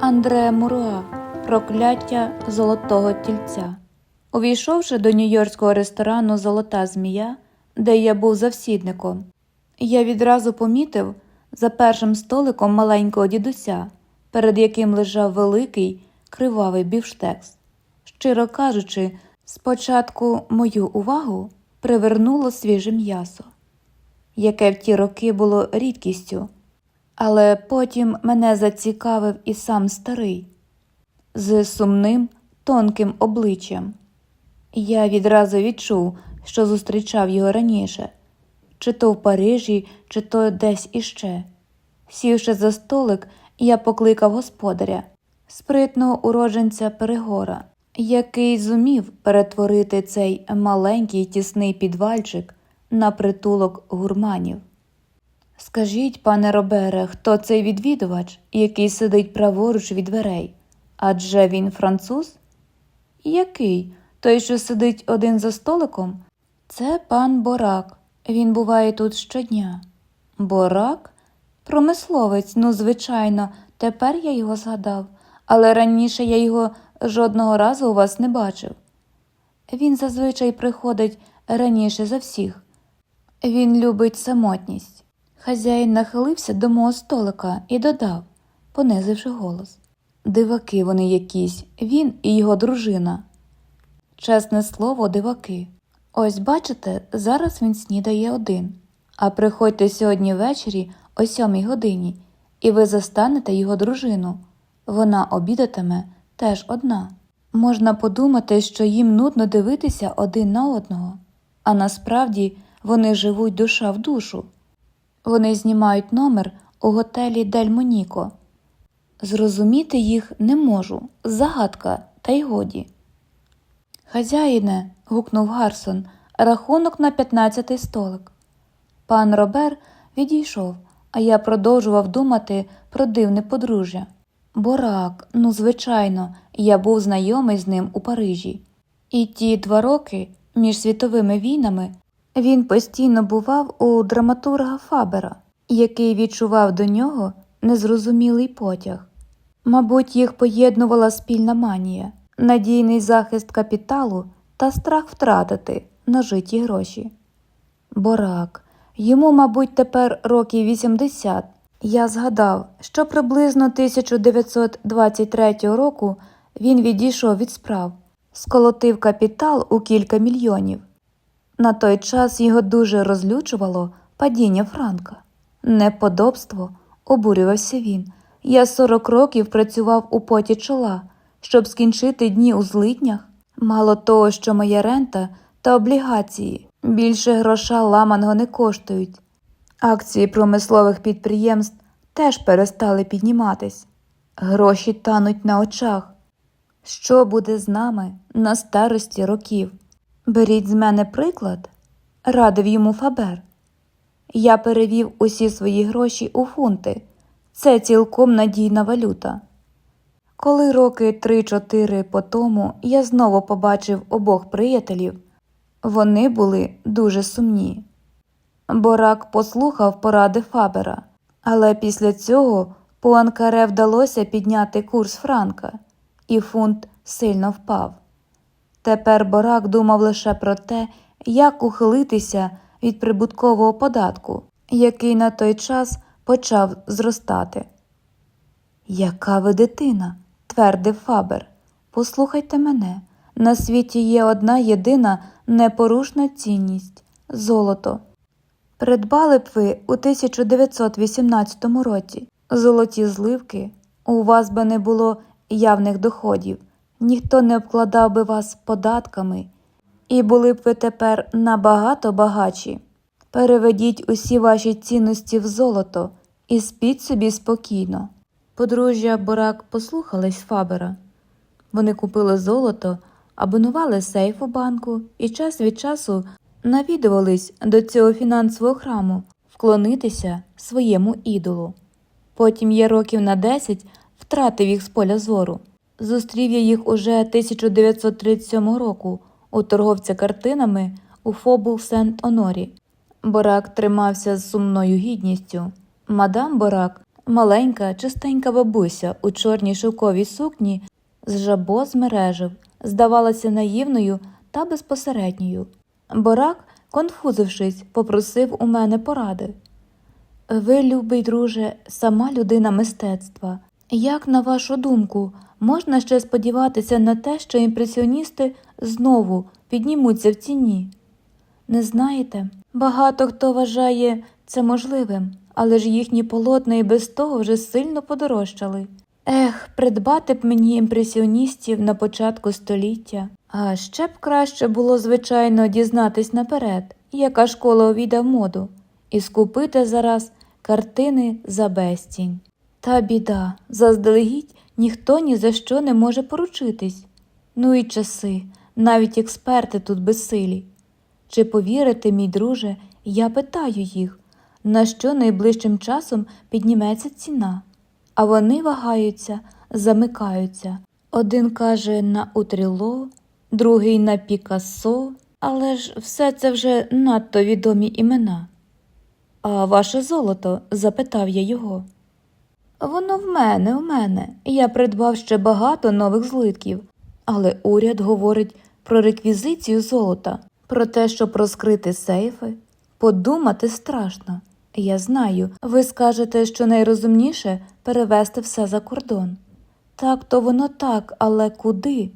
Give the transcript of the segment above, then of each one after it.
Андре Муруа Прокляття золотого тільця. Увійшовши до нью-йоркського ресторану Золота змія, де я був завсідником, я відразу помітив за першим столиком маленького дідуся, перед яким лежав великий кривавий бівштекс. Щиро кажучи, спочатку мою увагу привернуло свіже м'ясо, яке в ті роки було рідкістю, але потім мене зацікавив і сам старий з сумним, тонким обличчям. Я відразу відчув, що зустрічав його раніше, чи то в Парижі, чи то десь іще. Сівши за столик, я покликав господаря, спритного уродженця Перегора, який зумів перетворити цей маленький тісний підвальчик на притулок гурманів. Скажіть, пане Робере, хто цей відвідувач, який сидить праворуч від дверей? Адже він француз? Який? Той, що сидить один за столиком? Це пан Борак. Він буває тут щодня. Борак? Промисловець, ну, звичайно, тепер я його згадав, але раніше я його жодного разу у вас не бачив. Він зазвичай приходить раніше за всіх. Він любить самотність. Хазяїн нахилився до мого столика і додав, понизивши голос. Диваки вони якісь, він і його дружина. Чесне слово, диваки. Ось бачите, зараз він снідає один. А приходьте сьогодні ввечері о сьомій годині, і ви застанете його дружину. Вона обідатиме теж одна. Можна подумати, що їм нудно дивитися один на одного, а насправді вони живуть душа в душу. Вони знімають номер у готелі Дель Моніко. Зрозуміти їх не можу. Загадка, та й годі. Хазяїне. гукнув Гарсон, рахунок на п'ятнадцятий столик. Пан Робер відійшов, а я продовжував думати про дивне подружжя. Борак, ну, звичайно, я був знайомий з ним у Парижі. І ті два роки між світовими війнами він постійно бував у драматурга Фабера, який відчував до нього незрозумілий потяг. Мабуть, їх поєднувала спільна манія, надійний захист капіталу та страх втратити нажиті гроші. Борак, йому, мабуть, тепер років 80. Я згадав, що приблизно 1923 року він відійшов від справ, сколотив капітал у кілька мільйонів. На той час його дуже розлючувало падіння Франка. Неподобство, обурювався він. Я 40 років працював у поті чола, щоб скінчити дні у злитнях. Мало того, що моя рента та облігації більше гроша ламаного не коштують. Акції промислових підприємств теж перестали підніматись. Гроші тануть на очах. Що буде з нами на старості років? Беріть з мене приклад, радив йому Фабер. Я перевів усі свої гроші у фунти. Це цілком надійна валюта. Коли роки три-чотири по тому я знову побачив обох приятелів, вони були дуже сумні. Борак послухав поради Фабера, але після цього Пуанкаре вдалося підняти курс Франка, і фунт сильно впав. Тепер Борак думав лише про те, як ухилитися від прибуткового податку, який на той час почав зростати. Яка ви дитина, твердив Фабер. Послухайте мене. На світі є одна єдина непорушна цінність золото. Придбали б ви у 1918 році золоті зливки, у вас би не було явних доходів, ніхто не обкладав би вас податками, і були б ви тепер набагато багатші. Переведіть усі ваші цінності в золото і спіть собі спокійно. Подружжя Борак послухались Фабера. Вони купили золото, абонували сейф у банку і час від часу навідувались до цього фінансового храму вклонитися своєму ідолу. Потім я років на десять втратив їх з поля зору. Зустрів я їх уже 1937 року у торговця картинами у Фобул Сент Онорі. Борак тримався з сумною гідністю. Мадам Борак Маленька, чистенька бабуся у чорній шовковій сукні з жабо з мережив, здавалася наївною та безпосередньою. Борак, конфузившись, попросив у мене поради. Ви, любий друже, сама людина мистецтва. Як, на вашу думку, можна ще сподіватися на те, що імпресіоністи знову піднімуться в ціні? Не знаєте, багато хто вважає це можливим, але ж їхні полотна і без того вже сильно подорожчали. Ех, придбати б мені імпресіоністів на початку століття. А ще б краще було, звичайно, дізнатись наперед, яка школа увійде в моду, і скупити зараз картини за безцінь. Та біда, заздалегідь ніхто ні за що не може поручитись. Ну і часи, навіть експерти тут безсилі. Чи повірите, мій друже, я питаю їх, на що найближчим часом підніметься ціна, а вони вагаються, замикаються. Один каже на Утріло, другий на Пікассо, але ж все це вже надто відомі імена. А ваше золото? запитав я його. Воно в мене, в мене. Я придбав ще багато нових злитків, але уряд говорить про реквізицію золота, про те, щоб розкрити сейфи. Подумати страшно. Я знаю, ви скажете, що найрозумніше перевести все за кордон. Так, то воно так, але куди?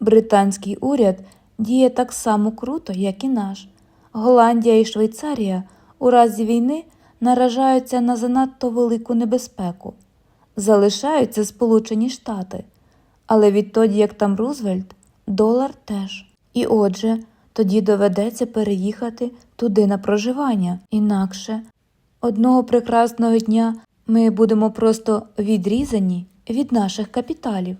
Британський уряд діє так само круто, як і наш. Голландія і Швейцарія у разі війни наражаються на занадто велику небезпеку. Залишаються Сполучені Штати, але відтоді, як там Рузвельт, долар теж. І отже, тоді доведеться переїхати туди на проживання. Інакше одного прекрасного дня ми будемо просто відрізані від наших капіталів.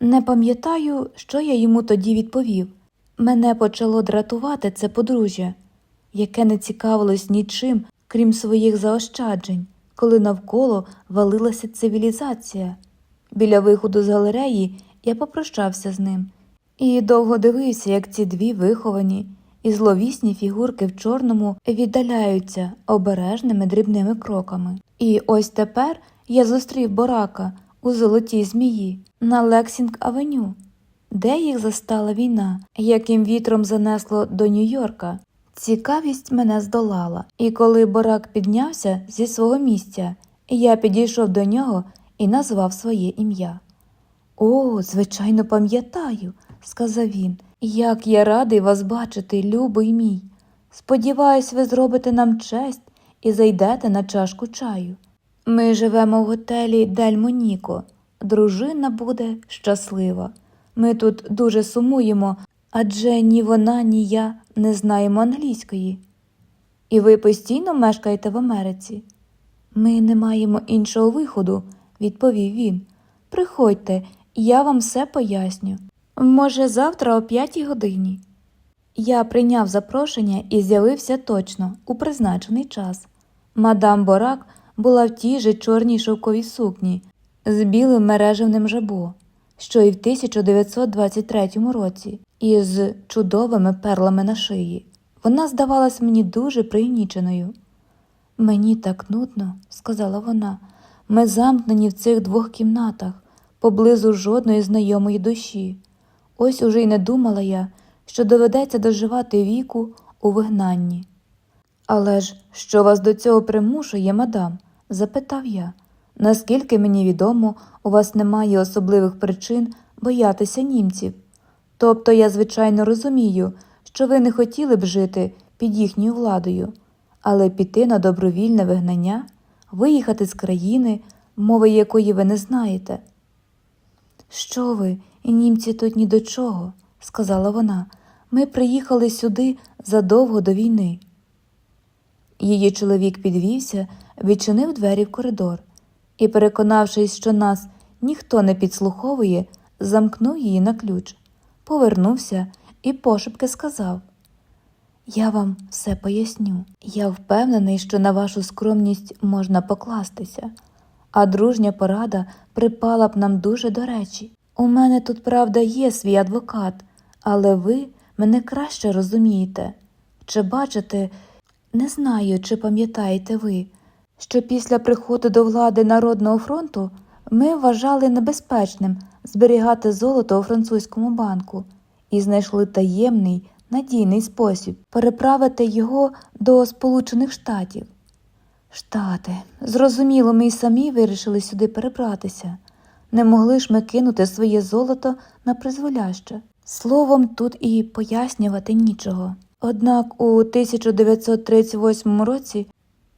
Не пам'ятаю, що я йому тоді відповів. Мене почало дратувати це подружжя, яке не цікавилось нічим, крім своїх заощаджень, коли навколо валилася цивілізація. Біля виходу з галереї я попрощався з ним і довго дивився, як ці дві виховані і зловісні фігурки в чорному віддаляються обережними дрібними кроками. І ось тепер я зустрів Борака у золотій змії на Лексінг Авеню, де їх застала війна, яким вітром занесло до Нью-Йорка. Цікавість мене здолала, і коли Борак піднявся зі свого місця, я підійшов до нього і назвав своє ім'я. О, звичайно, пам'ятаю, сказав він. Як я радий вас бачити, любий мій. Сподіваюсь, ви зробите нам честь і зайдете на чашку чаю. Ми живемо в готелі Дель Моніко. Дружина буде щаслива. Ми тут дуже сумуємо, адже ні вона, ні я не знаємо англійської. І ви постійно мешкаєте в Америці? Ми не маємо іншого виходу, відповів він. Приходьте, я вам все поясню. Може, завтра о п'ятій годині. Я прийняв запрошення і з'явився точно у призначений час. Мадам Борак була в тій же чорній шовковій сукні з білим мережевним жабо, що і в 1923 році, і з чудовими перлами на шиї. Вона здавалась мені дуже пригніченою. Мені так нудно, сказала вона. Ми замкнені в цих двох кімнатах, поблизу жодної знайомої душі. Ось уже й не думала я, що доведеться доживати віку у вигнанні. Але ж що вас до цього примушує, мадам? запитав я. Наскільки мені відомо, у вас немає особливих причин боятися німців. Тобто я, звичайно, розумію, що ви не хотіли б жити під їхньою владою, але піти на добровільне вигнання, виїхати з країни, мови якої ви не знаєте. Що ви, німці тут ні до чого, сказала вона. Ми приїхали сюди задовго до війни. Її чоловік підвівся, відчинив двері в коридор і, переконавшись, що нас ніхто не підслуховує, замкнув її на ключ, повернувся і пошепки сказав: Я вам все поясню. Я впевнений, що на вашу скромність можна покластися, а дружня порада припала б нам дуже до речі. У мене тут, правда, є свій адвокат, але ви мене краще розумієте. Чи бачите, не знаю, чи пам'ятаєте ви, що після приходу до влади Народного фронту ми вважали небезпечним зберігати золото у французькому банку і знайшли таємний, надійний спосіб переправити його до Сполучених Штатів. Штати, зрозуміло, ми й самі вирішили сюди перебратися. Не могли ж ми кинути своє золото на призволяще. Словом, тут і пояснювати нічого. Однак у 1938 році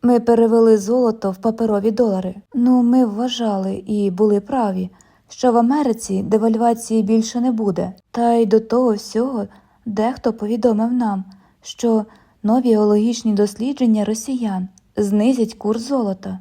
ми перевели золото в паперові долари. Ну, ми вважали і були праві, що в Америці девальвації більше не буде. Та й до того всього дехто повідомив нам, що нові геологічні дослідження росіян знизять курс золота.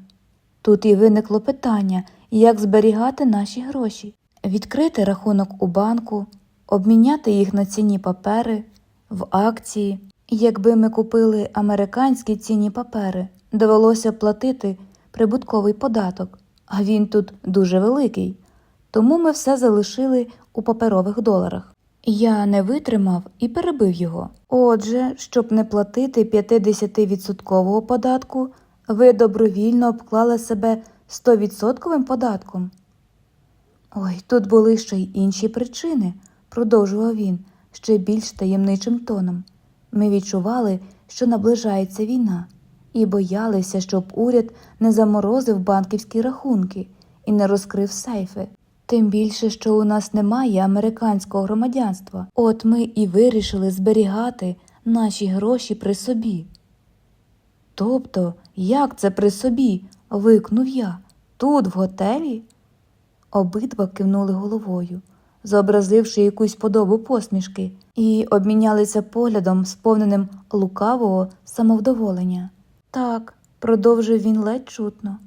Тут і виникло питання, як зберігати наші гроші, відкрити рахунок у банку, обміняти їх на цінні папери, в акції. Якби ми купили американські цінні папери, довелося платити прибутковий податок, а він тут дуже великий. Тому ми все залишили у паперових доларах. Я не витримав і перебив його. Отже, щоб не платити 50% податку, ви добровільно обклали себе 100% податком. Ой, тут були ще й інші причини, продовжував він ще більш таємничим тоном. Ми відчували, що наближається війна, і боялися, щоб уряд не заморозив банківські рахунки і не розкрив сейфи. Тим більше, що у нас немає американського громадянства. От ми і вирішили зберігати наші гроші при собі. Тобто, як це при собі? викнув я. Тут, в готелі? Обидва кивнули головою, зобразивши якусь подобу посмішки, і обмінялися поглядом, сповненим лукавого самовдоволення. Так, продовжив він ледь чутно.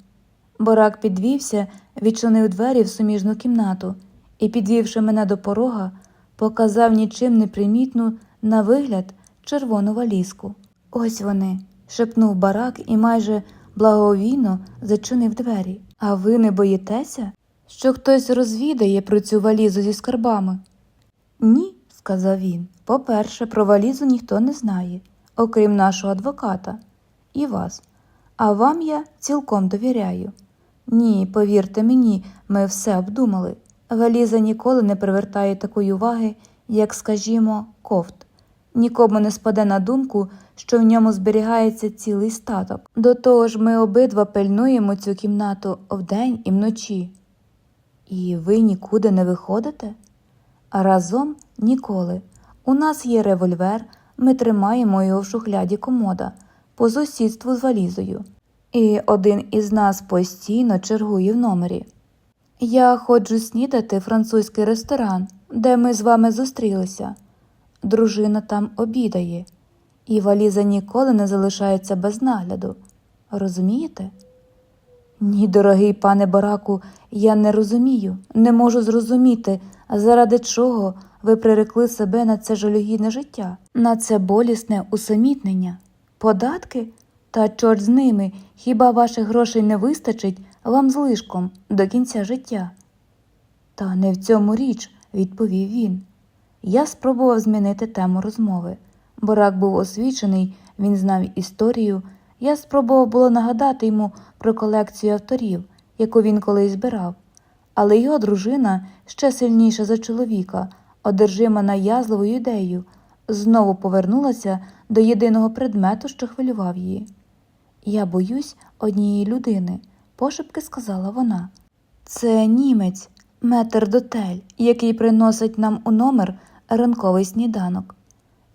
Борак підвівся, відчинив двері в суміжну кімнату і, підвівши мене до порога, показав нічим не примітну на вигляд червону валізку. Ось вони, шепнув барак і майже благовійно зачинив двері. А ви не боїтеся, що хтось розвідає про цю валізу зі скарбами? Ні, сказав він. По-перше, про валізу ніхто не знає, окрім нашого адвоката і вас. А вам я цілком довіряю. Ні, повірте мені, ми все обдумали. Валіза ніколи не привертає такої уваги, як, скажімо, кофт. Нікому не спаде на думку, що в ньому зберігається цілий статок. До того ж, ми обидва пильнуємо цю кімнату вдень і вночі. І ви нікуди не виходите? А разом ніколи. У нас є револьвер, ми тримаємо його в шухляді комода по сусідству з валізою. І один із нас постійно чергує в номері. Я ходжу снідати французький ресторан, де ми з вами зустрілися. Дружина там обідає, і валіза ніколи не залишається без нагляду. Розумієте? Ні, дорогий пане бараку, я не розумію, не можу зрозуміти, заради чого ви прирекли себе на це жалюгідне життя, на це болісне усамітнення. Податки? Та чорт з ними, хіба ваших грошей не вистачить вам злишком до кінця життя? Та не в цьому річ, відповів він. Я спробував змінити тему розмови. Борак був освічений, він знав історію. Я спробував було нагадати йому про колекцію авторів, яку він колись збирав. Але його дружина, ще сильніша за чоловіка, одержима наязливою ідеєю, знову повернулася до єдиного предмету, що хвилював її. Я боюсь однієї людини, пошепки сказала вона. Це німець, метр дотель, який приносить нам у номер ранковий сніданок.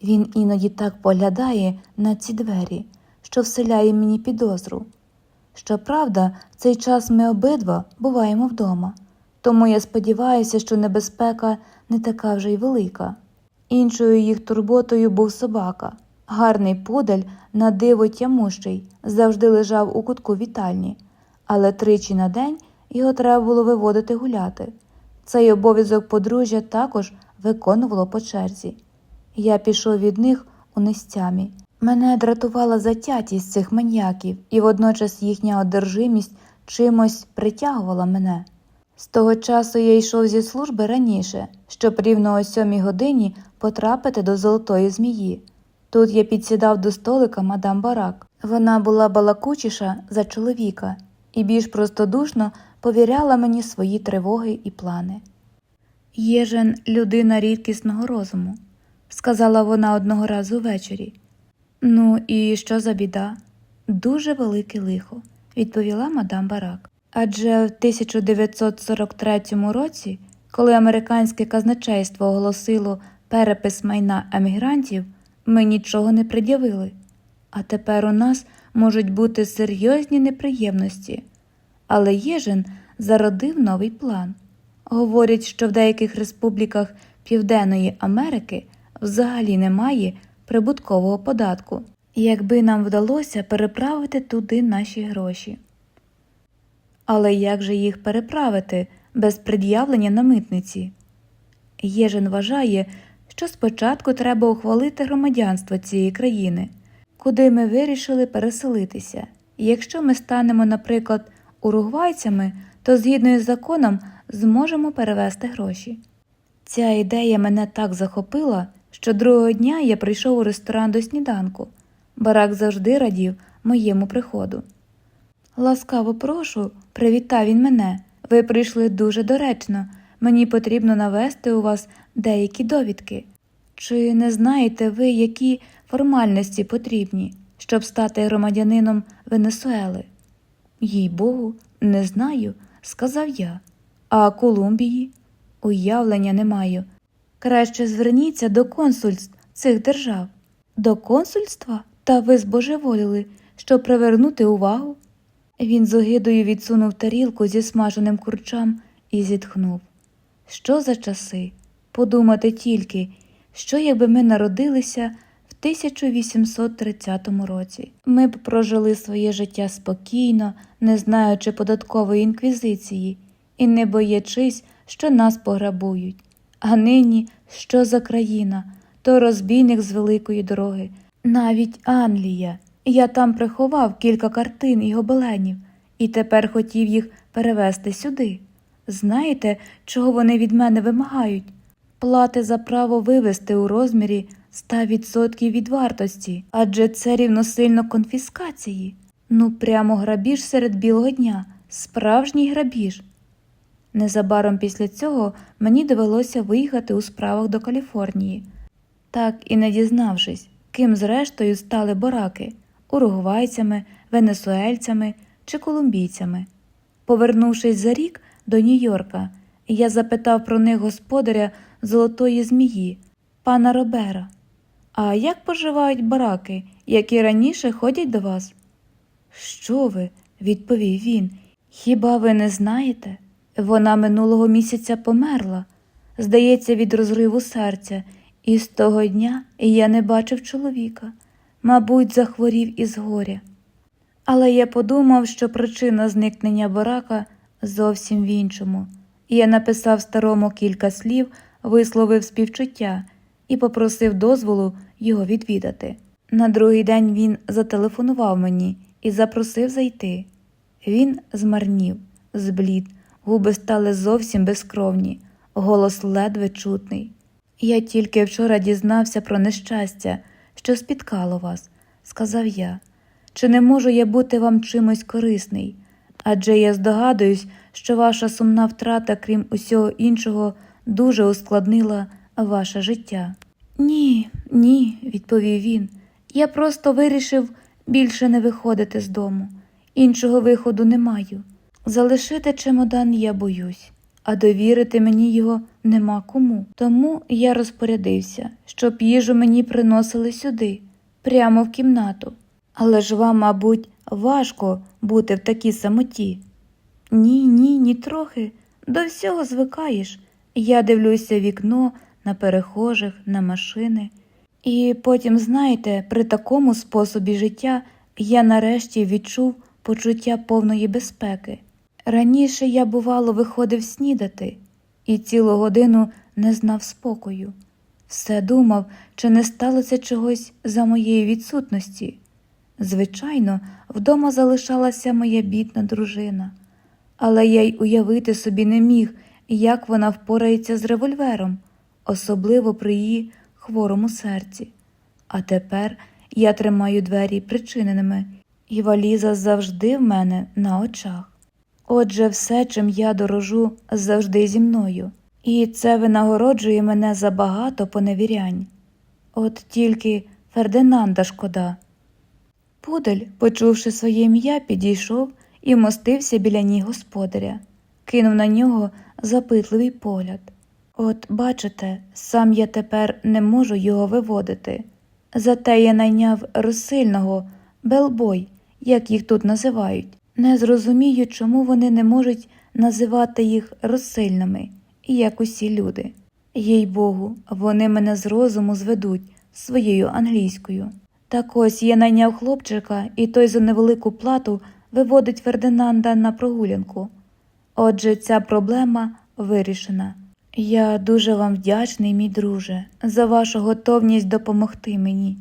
Він іноді так поглядає на ці двері, що вселяє мені підозру. Щоправда, в цей час ми обидва буваємо вдома, тому я сподіваюся, що небезпека не така вже й велика. Іншою їх турботою був собака. Гарний пудель, на диво тямущий, завжди лежав у кутку вітальні, але тричі на день його треба було виводити гуляти. Цей обов'язок подружжя також виконувало по черзі. Я пішов від них у нестямі. Мене дратувала затятість цих маньяків, і водночас їхня одержимість чимось притягувала мене. З того часу я йшов зі служби раніше, щоб рівно о сьомій годині потрапити до золотої змії. Тут я підсідав до столика мадам Барак. Вона була балакучіша за чоловіка і більш простодушно повіряла мені свої тривоги і плани. Єжен людина рідкісного розуму, сказала вона одного разу ввечері. Ну і що за біда? Дуже велике лихо, відповіла мадам Барак. Адже в 1943 році, коли американське казначейство оголосило перепис майна емігрантів, ми нічого не пред'явили. А тепер у нас можуть бути серйозні неприємності. Але Єжин зародив новий план. Говорять, що в деяких республіках Південної Америки взагалі немає прибуткового податку, якби нам вдалося переправити туди наші гроші. Але як же їх переправити без пред'явлення на митниці? Єжин вважає, що спочатку треба ухвалити громадянство цієї країни, куди ми вирішили переселитися. Якщо ми станемо, наприклад, уругвайцями, то згідно із законом зможемо перевести гроші. Ця ідея мене так захопила, що другого дня я прийшов у ресторан до сніданку. Барак завжди радів моєму приходу. Ласкаво прошу, привітав він мене. Ви прийшли дуже доречно. Мені потрібно навести у вас деякі довідки. Чи не знаєте ви, які формальності потрібні, щоб стати громадянином Венесуели? Їй богу, не знаю, сказав я. А Колумбії? Уявлення не маю. Краще зверніться до консульств цих держав. До консульства? Та ви збожеволіли, щоб привернути увагу? Він з огидою відсунув тарілку зі смаженим курчам і зітхнув. Що за часи? Подумати тільки, що якби ми народилися в 1830 році. Ми б прожили своє життя спокійно, не знаючи податкової інквізиції і не боячись, що нас пограбують. А нині що за країна? То розбійник з великої дороги, навіть Англія. Я там приховав кілька картин і гобеленів, і тепер хотів їх перевезти сюди. Знаєте, чого вони від мене вимагають? Плати за право вивезти у розмірі 100% від вартості, адже це рівносильно конфіскації. Ну, прямо грабіж серед білого дня, справжній грабіж. Незабаром після цього мені довелося виїхати у справах до Каліфорнії, так і не дізнавшись, ким зрештою стали бораки уругвайцями, венесуельцями чи колумбійцями. Повернувшись за рік до Нью-Йорка, я запитав про них господаря Золотої Змії, пана Робера. А як поживають бараки, які раніше ходять до вас? Що ви? відповів він. Хіба ви не знаєте? Вона минулого місяця померла, здається, від розриву серця, і з того дня я не бачив чоловіка, мабуть, захворів із горя. Але я подумав, що причина зникнення барака зовсім в іншому. Я написав старому кілька слів, висловив співчуття і попросив дозволу його відвідати. На другий день він зателефонував мені і запросив зайти. Він змарнів, зблід, губи стали зовсім безкровні, голос ледве чутний. Я тільки вчора дізнався про нещастя, що спіткало вас, сказав я. Чи не можу я бути вам чимось корисний? Адже я здогадуюсь, що ваша сумна втрата, крім усього іншого, дуже ускладнила ваше життя. Ні, ні, відповів він. Я просто вирішив більше не виходити з дому. Іншого виходу не маю. Залишити чемодан я боюсь, а довірити мені його нема кому. Тому я розпорядився, щоб їжу мені приносили сюди, прямо в кімнату. Але ж вам, мабуть, важко бути в такій самоті. Ні, ні, ні трохи. До всього звикаєш. Я дивлюся вікно на перехожих, на машини. І потім, знаєте, при такому способі життя я нарешті відчув почуття повної безпеки. Раніше я, бувало, виходив снідати і цілу годину не знав спокою. Все думав, чи не сталося чогось за моєї відсутності. Звичайно, вдома залишалася моя бідна дружина, але я й уявити собі не міг, як вона впорається з револьвером, особливо при її хворому серці. А тепер я тримаю двері причиненими, і валіза завжди в мене на очах. Отже, все, чим я дорожу, завжди зі мною, і це винагороджує мене за багато поневірянь. От тільки Фердинанда шкода. Пудель, почувши своє ім'я, підійшов і мостився біля ніг господаря, кинув на нього запитливий погляд. От, бачите, сам я тепер не можу його виводити. Зате я найняв розсильного, белбой, як їх тут називають. Не зрозумію, чому вони не можуть називати їх розсильними, як усі люди. Їй Богу, вони мене з розуму зведуть своєю англійською. Так ось я найняв хлопчика, і той за невелику плату виводить Фердинанда на прогулянку. Отже, ця проблема вирішена. Я дуже вам вдячний, мій друже, за вашу готовність допомогти мені.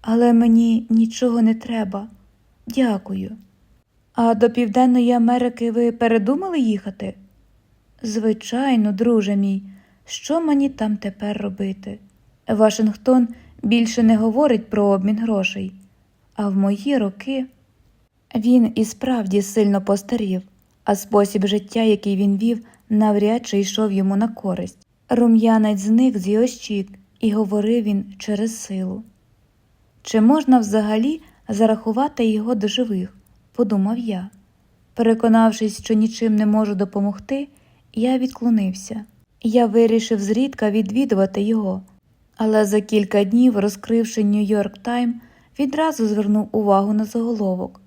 Але мені нічого не треба. Дякую. А до Південної Америки ви передумали їхати? Звичайно, друже мій, що мені там тепер робити? Вашингтон більше не говорить про обмін грошей, а в мої роки він і справді сильно постарів, а спосіб життя, який він вів, навряд чи йшов йому на користь. Рум'янець зник з його щік, і говорив він через силу. Чи можна взагалі зарахувати його до живих? Подумав я. Переконавшись, що нічим не можу допомогти, я відклонився. Я вирішив зрідка відвідувати його, але за кілька днів, розкривши Нью-Йорк Тайм, відразу звернув увагу на заголовок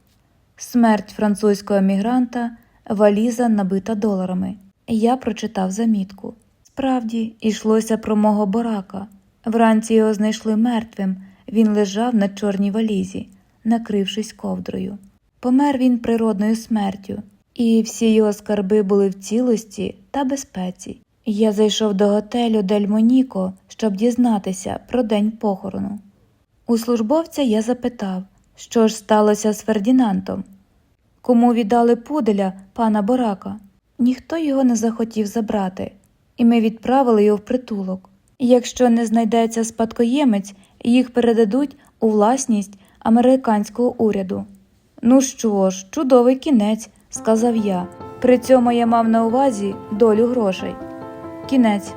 Смерть французького емігранта, валіза набита доларами. Я прочитав замітку. Справді, йшлося про мого барака. Вранці його знайшли мертвим, він лежав на чорній валізі, накрившись ковдрою. Помер він природною смертю, і всі його скарби були в цілості та безпеці. Я зайшов до готелю Дель Моніко, щоб дізнатися про день похорону. У службовця я запитав, що ж сталося з Фердінандом. Кому віддали пуделя пана Борака? Ніхто його не захотів забрати, і ми відправили його в притулок. Якщо не знайдеться спадкоємець, їх передадуть у власність американського уряду. Ну що ж, чудовий кінець, сказав я. При цьому я мав на увазі долю грошей. Кінець.